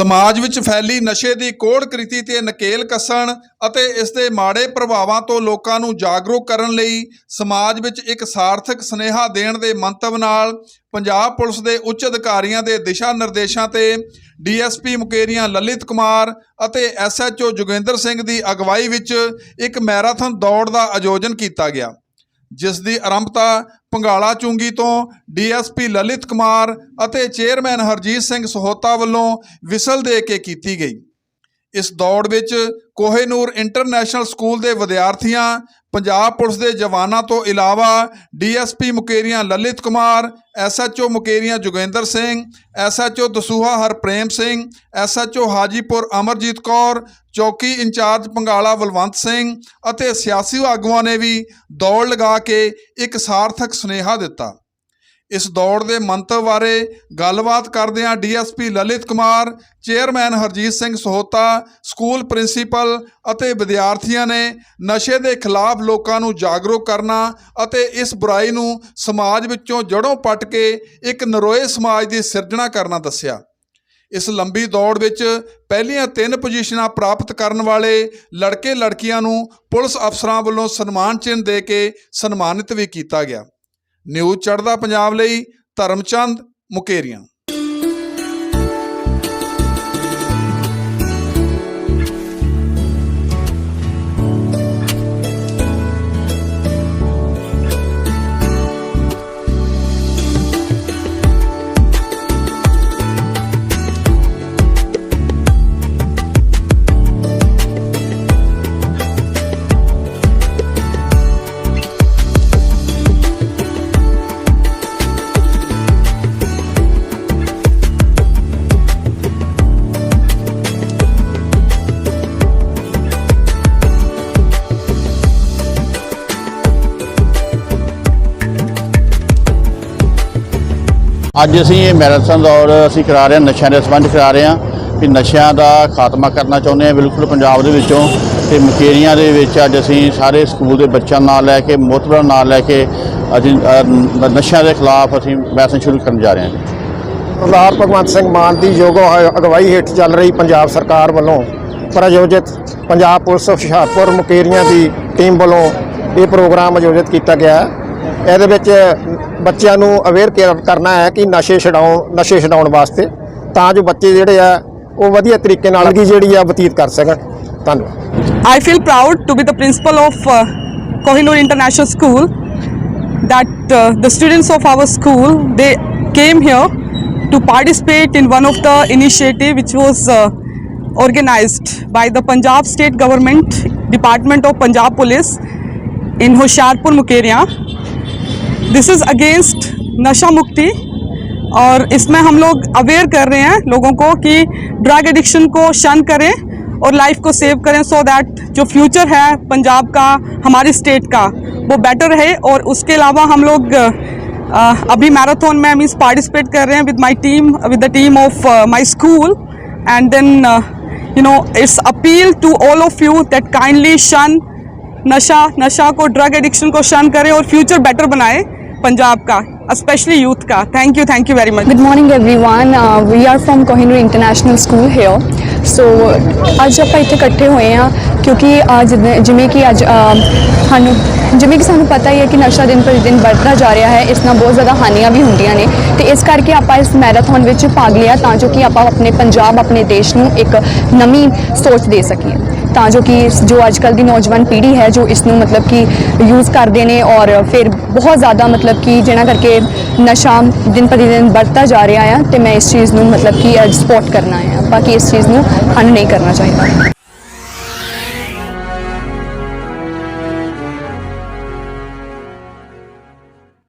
ਸਮਾਜ ਵਿੱਚ ਫੈਲੀ ਨਸ਼ੇ ਦੀ ਕੋੜ ਕ੍ਰਿਤੀ ਤੇ ਨਕੇਲ ਕੱਸਣ ਅਤੇ ਇਸ ਦੇ ਮਾੜੇ ਪ੍ਰਭਾਵਾਂ ਤੋਂ ਲੋਕਾਂ ਨੂੰ ਜਾਗਰੂਕ ਕਰਨ ਲਈ ਸਮਾਜ ਵਿੱਚ ਇੱਕ ਸਾਰਥਕ ਸਨੇਹਾ ਦੇਣ ਦੇ ਮੰਤਵ ਨਾਲ ਪੰਜਾਬ ਪੁਲਿਸ ਦੇ ਉੱਚ ਅਧਿਕਾਰੀਆਂ ਦੇ ਦਿਸ਼ਾ ਨਿਰਦੇਸ਼ਾਂ ਤੇ ਡੀਐਸਪੀ ਮੁਕੇਰੀਆਂ ਲਲਿਤ ਕੁਮਾਰ ਅਤੇ ਐਸਐਚਓ ਜੋਗਿੰਦਰ ਸਿੰਘ ਦੀ ਅਗਵਾਈ ਵਿੱਚ ਇੱਕ ਮੈਰਾਥਨ ਦੌੜ ਦਾ ਆਯੋਜਨ ਕੀਤਾ ਗਿਆ। ਜਿਸ ਦੀ ਆਰੰਭਤਾ ਪੰਗਾਲਾ ਚੁੰਗੀ ਤੋਂ ਡੀਐਸਪੀ ਲਲਿਤ ਕੁਮਾਰ ਅਤੇ ਚੇਅਰਮੈਨ ਹਰਜੀਤ ਸਿੰਘ ਸਹੋਤਾ ਵੱਲੋਂ ਵਿਸਲ ਦੇ ਕੇ ਕੀਤੀ ਗਈ। ਇਸ ਦੌੜ ਵਿੱਚ ਕੋਹੇਨੂਰ ਇੰਟਰਨੈਸ਼ਨਲ ਸਕੂਲ ਦੇ ਵਿਦਿਆਰਥੀਆਂ ਪੰਜਾਬ ਪੁਲਿਸ ਦੇ ਜਵਾਨਾਂ ਤੋਂ ਇਲਾਵਾ DSP Mukerian Lalit Kumar, SHO Mukerian Joginder Singh, SHO Dasuya Harprem Singh, SHO Hajipur Amarjit Kaur, ਚੌਕੀ ਇੰਚਾਰਜ ਪੰਗਾਲਾ ਬਲਵੰਤ ਸਿੰਘ ਅਤੇ ਸਿਆਸੀ ਆਗੂਆਂ ਨੇ ਵੀ ਦੌੜ ਲਗਾ ਕੇ ਇੱਕ ਸਾਰਥਕ ਸੁਨੇਹਾ ਦਿੱਤਾ। ਇਸ ਦੌੜ ਦੇ ਮੰਤਵ ਬਾਰੇ ਗੱਲਬਾਤ ਕਰਦਿਆਂ DSP Lalit Kumar, chairman Harjit Singh Sahota, school principal ਅਤੇ ਵਿਦਿਆਰਥੀਆਂ ਨੇ ਨਸ਼ੇ ਦੇ ਖਿਲਾਫ ਲੋਕਾਂ ਨੂੰ ਜਾਗਰੂਕ ਕਰਨਾ ਅਤੇ ਇਸ ਬੁਰਾਈ ਨੂੰ ਸਮਾਜ ਵਿੱਚੋਂ ਜੜੋਂ ਪੱਟ ਕੇ ਇੱਕ ਨਰੋਏ ਸਮਾਜ ਦੀ ਸਿਰਜਣਾ ਕਰਨਾ ਦੱਸਿਆ। ਇਸ ਲੰਬੀ ਦੌੜ ਵਿੱਚ ਪਹਿਲੀਆਂ ਤਿੰਨ ਪੋਜੀਸ਼ਨਾਂ ਪ੍ਰਾਪਤ ਕਰਨ ਵਾਲੇ ਲੜਕੇ ਲੜਕੀਆਂ ਨੂੰ ਪੁਲਿਸ ਅਫਸਰਾਂ ਵੱਲੋਂ ਸਨਮਾਨ ਚਿੰਨ੍ਹ ਦੇ ਕੇ ਸਨਮਾਨਿਤ ਵੀ ਕੀਤਾ ਗਿਆ। ਨਿਊਜ਼ ਚੜ੍ਹਦਾ ਪੰਜਾਬ ਲਈ ਧਰਮਚੰਦ ਮੁਕੇਰੀਆਂ। ਅੱਜ ਅਸੀਂ ਇਹ ਮੈਰਾਥਨ ਦੌੜ ਅਸੀਂ ਕਰਾ ਰਹੇ ਹਾਂ, ਨਸ਼ਿਆਂ ਦੇ ਸੰਬੰਧ ਕਰਾ ਰਹੇ ਹਾਂ ਕਿ ਨਸ਼ਿਆਂ ਦਾ ਖਾਤਮਾ ਕਰਨਾ ਚਾਹੁੰਦੇ ਹਾਂ ਬਿਲਕੁਲ ਪੰਜਾਬ ਦੇ ਵਿੱਚੋਂ ਤੇ ਮੁਕੇਰੀਆਂ ਦੇ ਵਿੱਚ ਅੱਜ ਅਸੀਂ ਸਾਰੇ ਸਕੂਲ ਦੇ ਬੱਚਿਆਂ ਨਾਲ ਲੈ ਕੇ, ਮੋਤਬਰਾਂ ਨਾਲ ਲੈ ਕੇ ਅਸੀਂ ਨਸ਼ਿਆਂ ਦੇ ਖਿਲਾਫ ਅਸੀਂ ਮੈਰਾਥਨ ਸ਼ੁਰੂ ਕਰਨ ਜਾ ਰਹੇ ਹਾਂ ਸਰਦਾਰ ਭਗਵੰਤ ਸਿੰਘ ਮਾਨ ਦੀ ਯੋਗ ਅਗਵਾਈ ਹੇਠ ਚੱਲ ਰਹੀ ਪੰਜਾਬ ਸਰਕਾਰ ਵੱਲੋਂ ਪ੍ਰਯੋਜਿਤ ਪੰਜਾਬ ਪੁਲਿਸ ਹੁਸ਼ਿਆਰਪੁਰ ਮੁਕੇਰੀਆਂ ਦੀ ਟੀਮ ਵੱਲੋਂ ਇਹ ਪ੍ਰੋਗਰਾਮ ਆਯੋਜਿਤ ਕੀਤਾ ਗਿਆ ਹੈ। ਇਹਦੇ ਵਿੱਚ ਬੱਚਿਆਂ ਨੂੰ ਅਵੇਅਰ ਕਰਨਾ ਹੈ ਕਿ ਨਸ਼ੇ ਛਡਾਉਣ ਨਸ਼ੇ ਛਡਾਉਣ ਵਾਸਤੇ ਤਾਂ ਜੋ ਬੱਚੇ ਜਿਹੜੇ ਆ ਉਹ ਵਧੀਆ ਤਰੀਕੇ ਨਾਲ ਜ਼ਿੰਦਗੀ ਜਿਹੜੀ ਆ ਬਤੀਤ ਕਰ ਸਕਣ ਧੰਨਵਾਦ I feel proud to be the principal of uh, Kohinoor International School. That uh, the students of our school they came here to participate in one of the initiative which was uh, organized by the Punjab State Government Department of Punjab Police in Hoshiarpur Mukeria. This is against नशा मुक्ति और इसमें हम लोग aware कर रहे हैं लोगों को कि ड्रग एडिक्शन को शन करें और लाइफ को सेव करें सो so दैट जो फ्यूचर है पंजाब का, हमारी स्टेट का, वो बेटर रहे और उसके अलावा हम लोग अभी मैराथन में मीन्स पार्टिसिपेट कर रहे हैं with my team with the team of my school and then you know it's appeal to all of you that kindly शन नशा नशा को ड्रग एडिक्शन को शन करें और फ्यूचर बेटर बनाए। पंजाब का स्पेशली यूथ का thank you thank you very much Good morning everyone. Uh, we are from Kohinoor International School here. So ਅੱਜ ਆਪਾਂ ਇੱਥੇ ਇਕੱਠੇ ਹੋਏ ਆ ਕਿਉਂਕਿ ਅੱਜ ਜਿਵੇਂ ਕਿ ਅੱਜ ਅ, ਸਾਨੂੰ ਜਿਵੇਂ ਕਿ ਸਾਨੂੰ ਪਤਾ ਹੀ ਹੈ ਕਿ ਨਸ਼ਾ ਦਿਨ ਪਰ ਦਿਨ ਵੱਧਦਾ ਜਾ ਰਿਹਾ ਹੈ ਇਸ ਨਾਲ ਬਹੁਤ ਜ਼ਿਆਦਾ ਹਾਨੀਆਂ ਵੀ ਹੁੰਦੀਆਂ ਨੇ ਤੇ ਇਸ ਕਰਕੇ ਆਪਾਂ ਇਸ ਮੈਰਾਥਨ ਵਿੱਚ ਭਾਗ ਲਿਆ ਤਾਂ ਜੋ ਕਿ ਆਪਾਂ ਆਪਣੇ ਪੰਜਾਬ ਆਪਣੇ ਦੇਸ਼ ਨੂੰ ਇੱਕ ਨਵੀਂ ਸੋਚ ਦੇ ਸਕੀਏ ਤਾਂ ਜੋ ਕਿ ਜੋ ਅੱਜ ਕੱਲ੍ਹ ਦੀ ਨੌਜਵਾਨ ਪੀੜ੍ਹੀ ਹੈ, ਜੋ ਇਸ ਨੂੰ ਮਤਲਬ ਕਿ ਯੂਜ਼ ਕਰਦੇ ਨੇ ਔਰ ਫਿਰ ਬਹੁਤ ਜ਼ਿਆਦਾ ਮਤਲਬ ਕਿ ਜਿਹਨਾਂ ਕਰਕੇ ਨਸ਼ਾ ਦਿਨ ਪਰ ਦਿਨ ਵੱਧਦਾ ਜਾ ਰਿਹਾ ਆ, ਤੇ ਮੈਂ ਇਸ ਚੀਜ਼ ਨੂੰ ਮਤਲਬ ਕਿ ਸਪੋਰਟ ਕਰਨਾ ਆ। ਬਾਕੀ ਇਸ ਚੀਜ਼ ਨੂੰ ਸਾਨੂੰ ਨਹੀਂ ਕਰਨਾ ਚਾਹੀਦਾ।